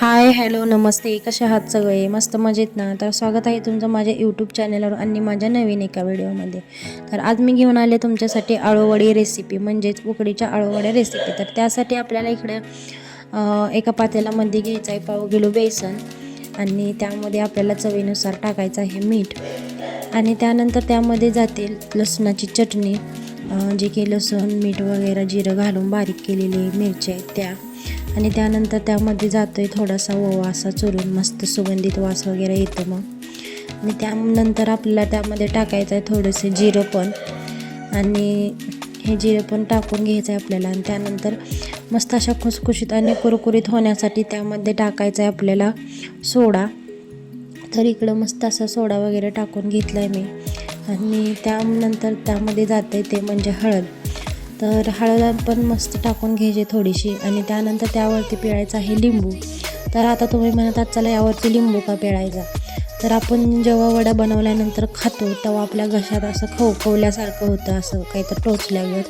Hi hello नमस्ते. कसे आहात सगळे? मस्त मजेत ना? तर स्वागत आहे तुमचं माझ्या यूट्यूब चॅनलवर आणि माझ्या नवीन एका व्हिडिओमध्ये तर आज मी घेऊन आले तुमच्यासाठी आळूवडी रेसिपी म्हणजेच उकडीच्या आळूवड्या रेसिपी तर त्यासाठी आपल्याला इकडे एका पातेल्यामध्ये घ्यायचं आहे पाव किलो बेसन आणि त्यामध्ये आपल्याला चवीनुसार टाकायचं आहे मीठ. आणि त्यानंतर त्यामध्ये जातील लसणाची चटणी. जे की लसूण मीठ वगैरे जिरं घालून बारीक केलेली मिरच्या आहेत त्या. आणि त्यानंतर त्यामध्ये जातोय थोडासा ओवा असा चुरून मस्त सुगंधित वास वगैरे येतो मग. आणि त्यानंतर आपल्याला त्यामध्ये टाकायचं आहे थोडंसं जिरं पण. आणि हे जिरं पण टाकून घ्यायचं आहे आपल्याला. आणि त्यानंतर मस्त अशा खुसखुशीत आणि कुरकुरीत होण्यासाठी त्यामध्ये टाकायचं आहे आपल्याला सोडा. तर इकडं मस्त असा सोडा वगैरे टाकून घेतला आहे मी. आणि त्यानंतर त्यामध्ये जाते आहे ते म्हणजे हळद. तर हळद पण मस्त टाकून घ्यायची थोडीशी आणि त्यानंतर त्यावरती पिळायचं आहे लिंबू. तर आता तुम्ही म्हणतात चला यावरती लिंबू का पिळायचा? तर आपण जेव्हा वडा बनवल्यानंतर खातो तेव्हा आपल्या घशात असं खवखवल्यासारखं होतं असं काही तर टोचल्यावर.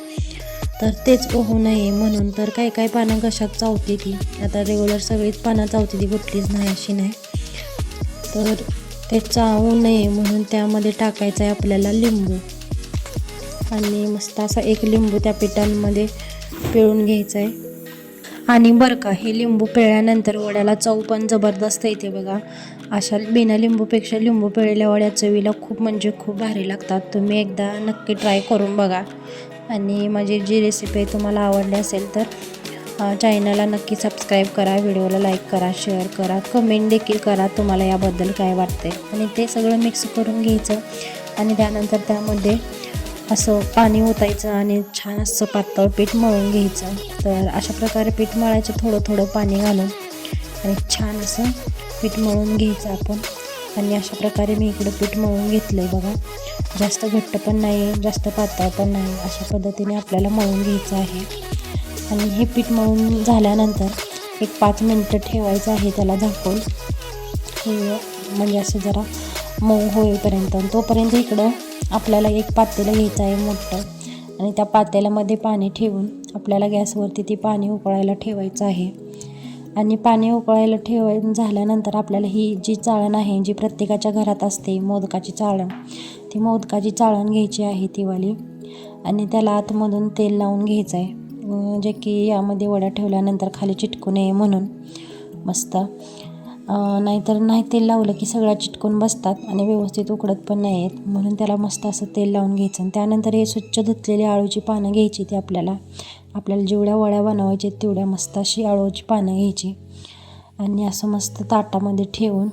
तर तेच होऊ नये म्हणून. तर काही काही पानं घशात चावते ती? आता रेग्युलर सगळीच पानं चावते ती कुठलीच नाही अशी नाही. तर ते चावू नये म्हणून त्यामध्ये टाकायचं आहे आपल्याला लिंबू. आणि मस्त असा एक लिंबू त्या पिठांमध्ये पिळून घ्यायचा आहे. आणि बरं का हे लिंबू पिळल्यानंतर वड्याला चव पण जबरदस्त येते बघा. अशा बिना लिंबूपेक्षा लिंबू पिळलेल्या वड्या चवीला खूप म्हणजे खूप भारी लागतात. तुम्ही एकदा नक्की ट्राय करून बघा. आणि माझी जी रेसिपी तुम्हाला आवडली असेल तर चॅनलला नक्की सबस्क्राईब करा व्हिडिओला लाईक करा शेअर करा कमेंट देखील करा तुम्हाला याबद्दल काय वाटते आणि ते सगळं मिक्स करून घ्यायचं आणि त्यानंतर त्यामध्ये असं पाणी ओतायचं आणि छान असं पातळ पीठ मळून घ्यायचं. तर अशा प्रकारे पीठ मळायचं थोडं थोडं पाणी घालून आणि छान असं पीठ मळून घ्यायचं आपण. आणि अशा प्रकारे मी इकडं पीठ मळून घेतलं आहे बघा. जास्त घट्ट पण नाही जास्त पातळ पण नाही अशा पद्धतीने आपल्याला मळून घ्यायचं आहे. आणि हे पीठ मळून झाल्यानंतर एक पाच मिनटं ठेवायचं आहे त्याला झाकून. हे म्हणजे असं जरा मऊ होईपर्यंत. तोपर्यंत इकडं आपल्याला एक पातेलं घ्यायचं आहे मोठं. आणि त्या पातेल्यामध्ये पाणी ठेवून आपल्याला गॅसवरती ती पाणी उकळायला ठेवायचं आहे. आणि पाणी उकळायला ठेवाय झाल्यानंतर आपल्याला ही जी चाळण आहे जी प्रत्येकाच्या घरात असते मोदकाची चाळण ती मोदकाची चाळण घ्यायची आहे तीवाली आणि त्याला आतमधून तेल लावून घ्यायचं आहे. जे की यामध्ये वड्या ठेवल्यानंतर खाली चिटकू नये म्हणून. मस्त. नाहीतर नाही तेल लावलं की सगळ्या चिटकून बसतात आणि व्यवस्थित उकडत पण नाही आहेत म्हणून त्याला मस्त असं तेल लावून घ्यायचं. आणि त्यानंतर हे स्वच्छ धुतलेली आळूची पानं घ्यायची ती आपल्याला. आपल्याला जेवढ्या वड्या बनवायच्या तेवढ्या मस्त अशी आळूची पानं घ्यायची. आणि असं मस्त ताटामध्ये ठेवून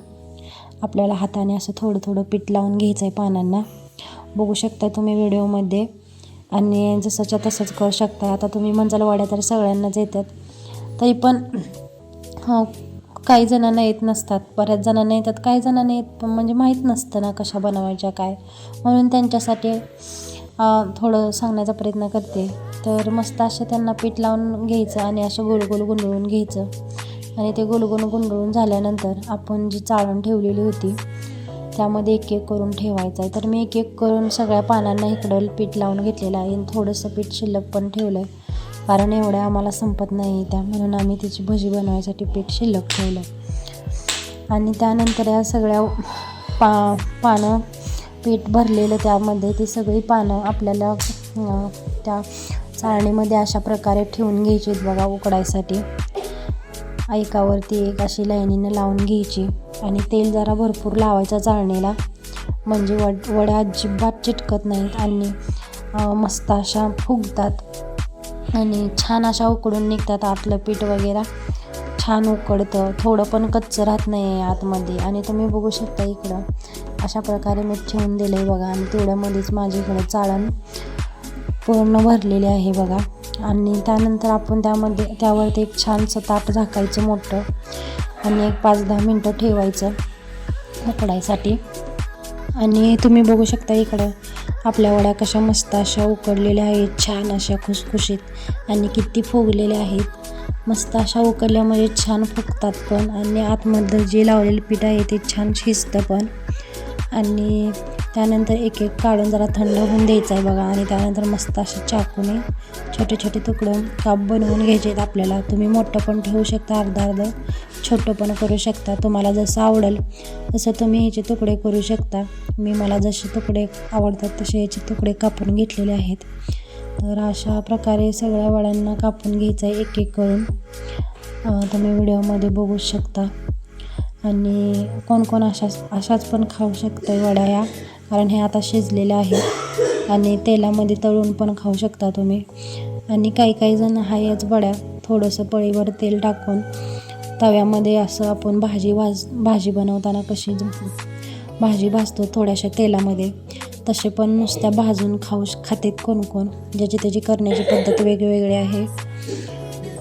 आपल्याला हाताने असं थोडं थोडं पीठ लावून घ्यायचं आहे पानांना. बघू शकता तुम्ही व्हिडिओमध्ये. आणि जसंच्या तसंच करू शकता आता तुम्ही म्हणजाल वड्या तर सगळ्यांनाच येतात. तरी पण काही जणांना येत नसतात. बऱ्याच जणांना येतात काही जणांना येत पण म्हणजे माहीत नसतं ना कशा बनवायच्या काय. म्हणून त्यांच्यासाठी थोडं सांगण्याचा प्रयत्न करते. तर मस्त असं त्यांना पीठ लावून घ्यायचं आणि असं गोल गोल गुंडळून घ्यायचं. आणि ते गोल गुंडळून झाल्यानंतर आपण जी चाळून ठेवलेली होती त्यामध्ये एक एक करून ठेवायचं आहे. तर मी एक एक करून सगळ्या पानांना इकडं पीठ लावून घेतलेलं आहे. आणि थोडंसं पीठ शिल्लक पण ठेवलं आहे कारण एवढ्या आम्हाला संपत नाही त्या. म्हणून आम्ही तिची भजी बनवायसाठी पीठ शिल्लक ठेवलं आणि त्यानंतर या सगळ्या पा पानं पीठ भरलेलं त्यामध्ये ती सगळी पानं आपल्याला त्या चाळणीमध्ये अशा प्रकारे ठेवून घ्यायची आहेत बघा उकडायसाठी. ऐकावरती एक अशी लाईनीनं लावून घ्यायची. आणि तेल जरा भरपूर लावायचं चाळणीला. म्हणजे वड वड्या अजिबात चिटकत नाहीत आणि मस्त अशा फुगतात. आणि छान अशा उकडून निघतात आतलं पीठ वगैरे. छान उकडतं. थोडं पण कच्चं राहत नाही आहे आतमध्ये. आणि तुम्ही बघू शकता इकडं. अशा प्रकारे मी ठेवून दिलं आहे बघा. आणि तेवढ्यामध्येच माझी इकडं चाळण पूर्ण भरलेली आहे बघा. आणि त्यानंतर आपण त्यामध्ये त्यावरती एक छानसं ताट झाकायचं मोठं. आणि एक पाच दहा मिनटं ठेवायचं उकडायसाठी. आणि तुम्ही बघू शकता इकडं आपल्या वड्या कशा मस्त अशा उकडलेल्या आहेत छान अशा खुसखुशीत आणि किती फुगलेल्या आहेत. मस्त अशा उकडल्यामध्ये छान फुगतात पण आणि आतमधलं जे लावलेलं पीठ आहे ते छान शिजतं पण. आणि त्यानंतर एक एक काढून जरा थंड होऊन द्यायचं आहे बघा. आणि त्यानंतर मस्त असे चाकूने छोटे छोटे तुकडं काप बनवून घ्यायचे आहेत आपल्याला. तुम्ही मोठं पण ठेवू शकता अर्धा अर्धं. छोटं पण करू शकता. तुम्हाला जसं आवडेल तसं तुम्ही ह्याचे तुकडे करू शकता. मी मला जसे तुकडे आवडतात तसे याचे तुकडे कापून घेतलेले आहेत. तर अशा प्रकारे सगळ्या वड्यांना कापून घ्यायचं आहे एक एक करून. तुम्ही व्हिडिओमध्ये बघू शकता. आणि कोण कोण अशाच अशाच पण खाऊ शकतं वड्या या कारण हे आता शिजलेलं आहे आणि तेलामध्ये तळून पण खाऊ शकता तुम्ही. आणि काही काही जण हायच वड्या थोडंसं पळीवर तेल टाकून तव्यामध्ये असं आपण भाजी भाज भाजी बनवताना कशी भाजी भाजतो थोड्याशा तेलामध्ये तसे पण नुसत्या भाजून खाऊ श- खातेत कोण कोण ज्याची त्याची करण्याची पद्धत वेगवेगळी आहे.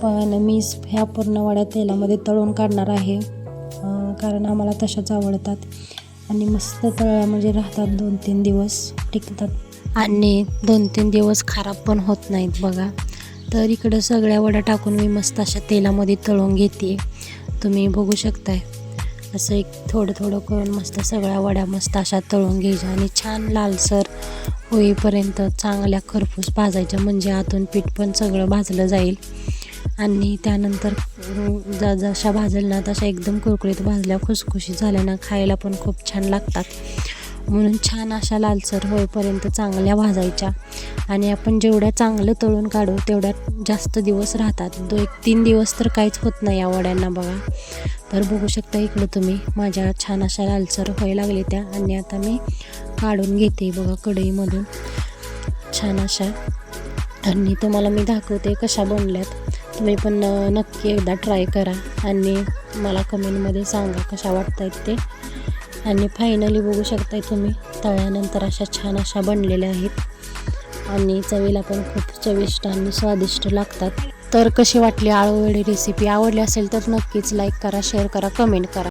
पण मी ह्या पूर्ण वड्या तेलामध्ये तळून काढणार आहे. कारण आम्हाला तशाच आवडतात. आणि मस्त तळ्या म्हणजे राहतात दोन तीन दिवस टिकतात. आणि दोन तीन दिवस खराब पण होत नाहीत बघा. तर इकडं सगळ्या वड्या टाकून मी मस्त अशा तेलामध्ये तळून घेते. तुम्ही बघू शकताय. असं एक थोडं थोडं करून मस्त सगळ्या वड्या मस्त अशा तळून घ्यायच्या आणि छान लालसर होईपर्यंत चांगल्या खरपूस भाजायच्या. म्हणजे आतून पीठ पण सगळं भाजलं जाईल. आणि त्यानंतर ज जशा भाजल ना तशा एकदम कुरकुरीत भाजल्या खुशखुशी झाल्या ना खायला पण खूप छान लागतात. म्हणून छान अशा लालसर होईपर्यंत चांगल्या भाजायच्या. आणि आपण जेवढ्या चांगलं तळून काढू तेवढ्या जास्त दिवस राहतात. दो एक तीन दिवस तर काहीच होत नाही या वड्यांना बघा. तर बघू शकता इकडं तुम्ही माझ्या छान अशा लालसर व्हायला लागले त्या. आणि आता मी काढून घेते बघा कढईमधून. छान अशा. आणि तुम्हाला मी दाखवते कशा बनल्यात. तुम्ही पण नक्की एकदा ट्राय करा आणि मला कमेंटमध्ये सांगा कशा वाटत आहेत ते. आणि फायनली बघू शकताय तुम्ही तळ्यानंतर अशा छान अशा बनलेल्या आहेत. आणि चवीला पण खूप चविष्ट आणि स्वादिष्ट लागतात. तर कशी वाटली आळूवडी रेसिपी आवडली असेल तर नक्कीच लाईक करा शेअर करा कमेंट करा.